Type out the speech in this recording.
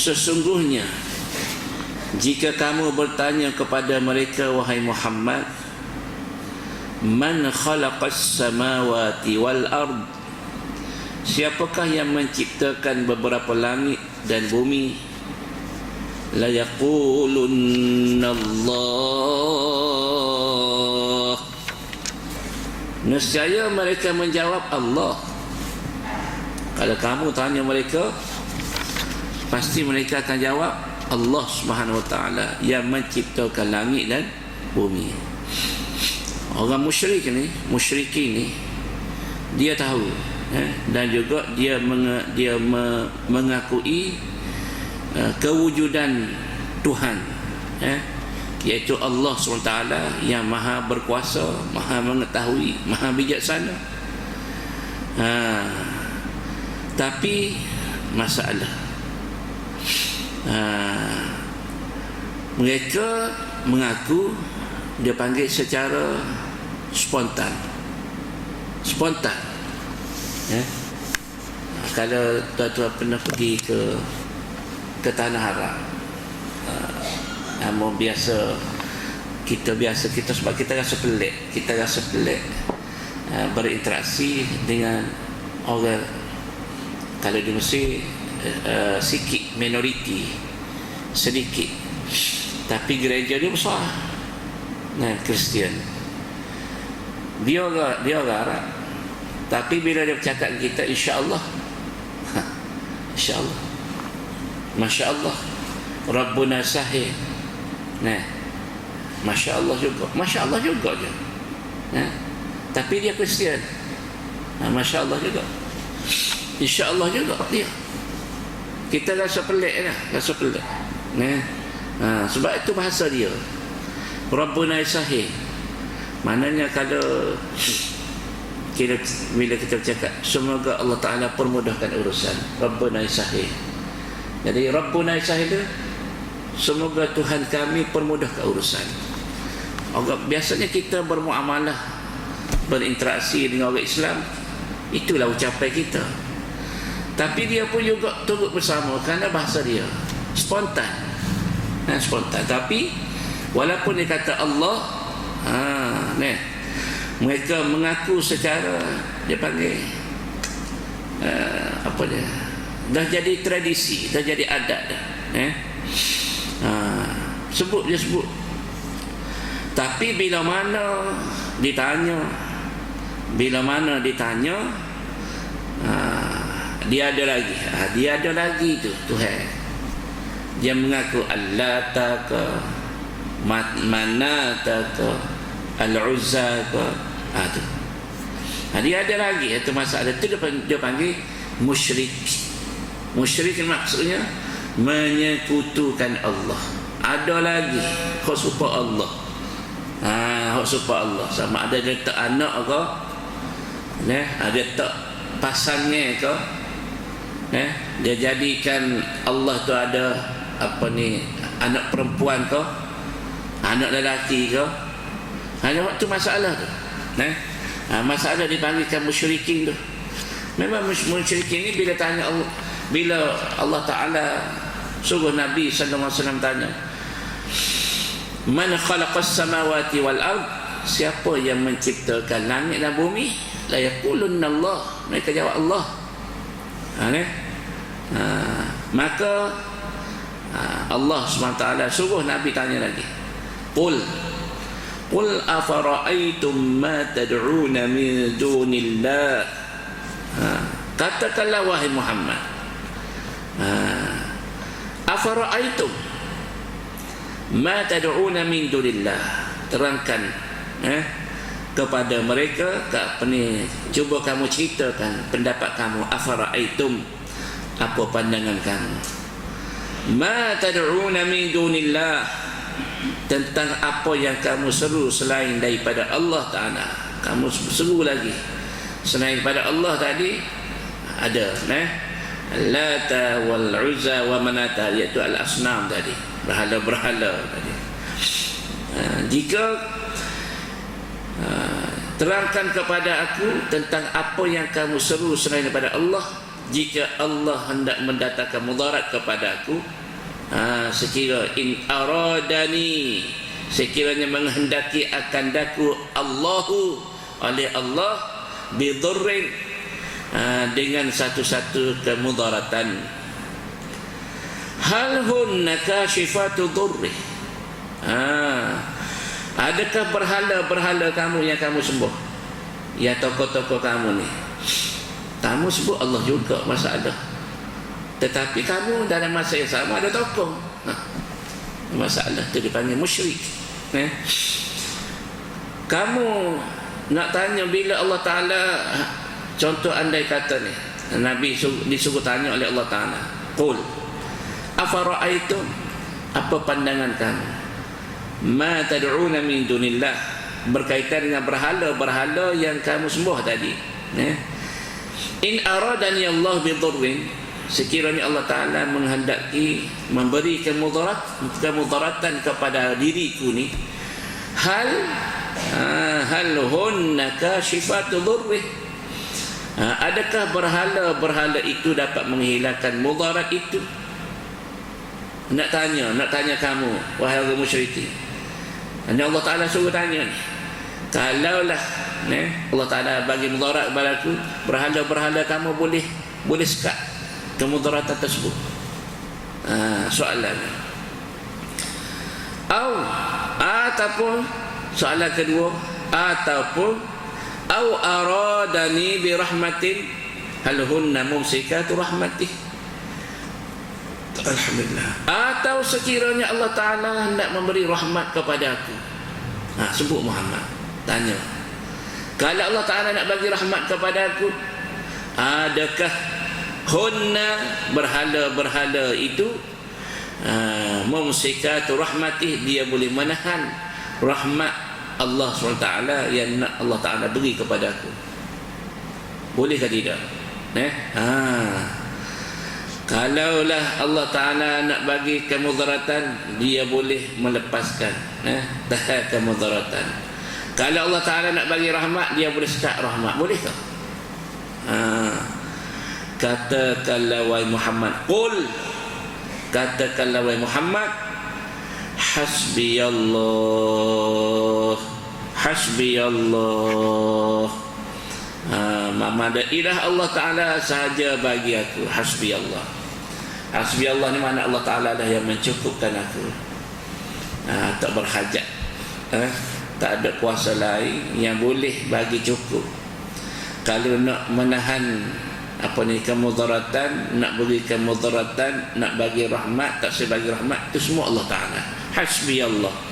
sesungguhnya jika kamu bertanya kepada mereka wahai Muhammad man khalaqas samawati wal ard? Siapakah yang menciptakan beberapa langit dan bumi? La yaqulunna Allah nescaya mereka menjawab Allah. Kalau kamu tanya mereka pasti mereka akan jawab Allah Subhanahu Wa Taala yang menciptakan langit dan bumi. Orang musyrik ni, musyrikin ni dia tahu eh, dan juga dia meng, dia me, mengakui uh, kewujudan Tuhan eh, iaitu Allah SWT yang maha berkuasa, maha mengetahui, maha bijaksana. Ha, tapi masalah ha, mereka mengaku dia panggil secara spontan. Spontan. Ya? kalau tuan-tuan pernah pergi ke ke tanah haram ha, namun biasa kita biasa kita sebab kita rasa pelik kita rasa pelik ha, berinteraksi dengan orang. Kalau di Mesir uh, sikit minoriti sedikit. Tapi gereja dia besar. Nah Kristian. Dia orang dia orang Arab tapi bila dia bercakap kita insya-Allah. Ha, insya-Allah. masya-Allah. Rabbuna sahih. Nah. masya-Allah juga. masya-Allah juga je. Nah. Tapi dia Kristian. Nah, masya-Allah juga. insya-Allah juga dia kita rasa pelik lah rasa pelik. Nah ha, sebab itu bahasa dia Rabbuna sahih. Maknanya kalau kita bila kita bercakap semoga Allah Taala permudahkan urusan. Rabbuna sahih. Jadi Rabbuna sahih itu semoga Tuhan kami permudahkan urusan. Biasanya kita bermuamalah berinteraksi dengan orang Islam itulah ucapan kita tapi dia pun juga turut bersama kerana bahasa dia. Spontan. Ha, spontan. Tapi walaupun dia kata Allah ha, ne, mereka mengaku secara dia panggil uh, apa dia dah jadi tradisi dah jadi adat dah eh? ha, sebut dia sebut. Tapi bila mana ditanya bila mana ditanya dia ada lagi. Ha, dia ada lagi tu Tuhan. Dia mengaku Allah tak ke mana tak ke Al-Uzza ke ha, tu. Ha, dia ada lagi. Itu masalah itu dia, dia panggil musyrik. Musyrik maksudnya menyekutukan Allah. Ada lagi. Kau serupa Allah. Ha, kau serupa Allah. Sama ada dia tak anak ke? Ada tak pasangnya ke eh, dia jadikan Allah tu ada apa ni anak perempuan ke anak lelaki ke hanya waktu masalah tu. Eh? ha, masalah dipanggilkan musyrikin tu. Memang musyrikin ni bila tanya Allah bila Allah Ta'ala suruh Nabi SAW tanya man khalaqas samawati wal ard? Siapa yang menciptakan langit dan bumi? La yaqulunna Allah. Mereka jawab Allah. Ha, ne? Ha, maka ha, Allah SWT suruh Nabi tanya lagi. Qul Qul afara'aytum ma tad'una min dunillah? Ha, katakanlah wahai Muhammad. Ha, afara'aytum ma tad'una min dunillah? Terangkan eh kepada mereka apa ni cuba kamu ceritakan pendapat kamu. Afara'aitum apa pandangan kamu? Ma tad'una min dunillah. Tentang apa yang kamu seru selain daripada Allah Taala. Kamu seru lagi. Selain daripada Allah tadi ada nah Lata wal Uzza wa Manata iaitu al-asnam tadi. Berhala-berhala tadi. Ha, jika terangkan kepada aku tentang apa yang kamu seru selain daripada Allah jika Allah hendak mendatangkan mudarat kepada aku ha, sekira in aradani sekiranya menghendaki akan daku Allahu oleh Allah bidurrin ha, dengan satu-satu kemudaratan. Hal hunna kashifatu durri? Ha, adakah berhala-berhala kamu yang kamu sembuh ya tokoh-tokoh kamu ni kamu sebut Allah juga masalah. Tetapi kamu dalam masa yang sama ada tokoh. Ha, masalah. Itu dipanggil musyrik. Eh? kamu nak tanya bila Allah Ta'ala contoh andai kata ni Nabi disuruh tanya oleh Allah Ta'ala. Qul Afara'aitum Apa pandangan kamu? Ma tad'una min dunillah. Berkaitan dengan berhala-berhala yang kamu sembah tadi. Eh? In aradani Allah bidurrin Sekiranya Allah Ta'ala menghendaki Memberi kemudarat Kemudaratan kepada diriku ni Hal ha, hal hunna kashifatu dhurrih ha, adakah berhala-berhala itu dapat menghilangkan mudarat itu? Nak tanya nak tanya kamu wahai orang musyrikin hanya Allah Taala suruh tanya ni. Kalaulah ne Allah Taala bagi mudarat kepada aku berhala-berhala kamu boleh boleh sekat kemudaratan tersebut. Ha, soalan. Au ataupun soalan kedua ataupun au aradani bi rahmatin hal hunna mumsikatu rahmatih? Alhamdulillah. Atau sekiranya Allah Ta'ala hendak memberi rahmat kepada aku? Ha, sebut Muhammad. Tanya kalau Allah Ta'ala nak bagi rahmat kepada aku adakah hunna berhala-berhala itu uh, mumsikatu rahmatih dia boleh menahan rahmat Allah SWT yang nak Allah Ta'ala beri kepada aku boleh ke tidak eh? ha. kalaulah Allah Ta'ala nak bagi kemudaratan dia boleh melepaskan eh? kemudaratan kalau Allah Ta'ala nak bagi rahmat dia boleh sekat rahmat. Boleh ke? Ha. katakanlah wahai Muhammad qul. Katakanlah wahai Muhammad Hasbi Allah Hasbi Allah ha, Mama ada ilah Allah Ta'ala sahaja bagi aku Hasbi Allah Hasbi Allah ni mana Allah Ta'ala lah yang mencukupkan aku. Ha, Tak berhajat. Ha, Tak ada kuasa lain yang boleh bagi cukup. Kalau nak menahan apa ni kemudaratan nak beri kemudaratan nak bagi rahmat tak sebagi rahmat itu semua Allah Taala. Hasbi Allah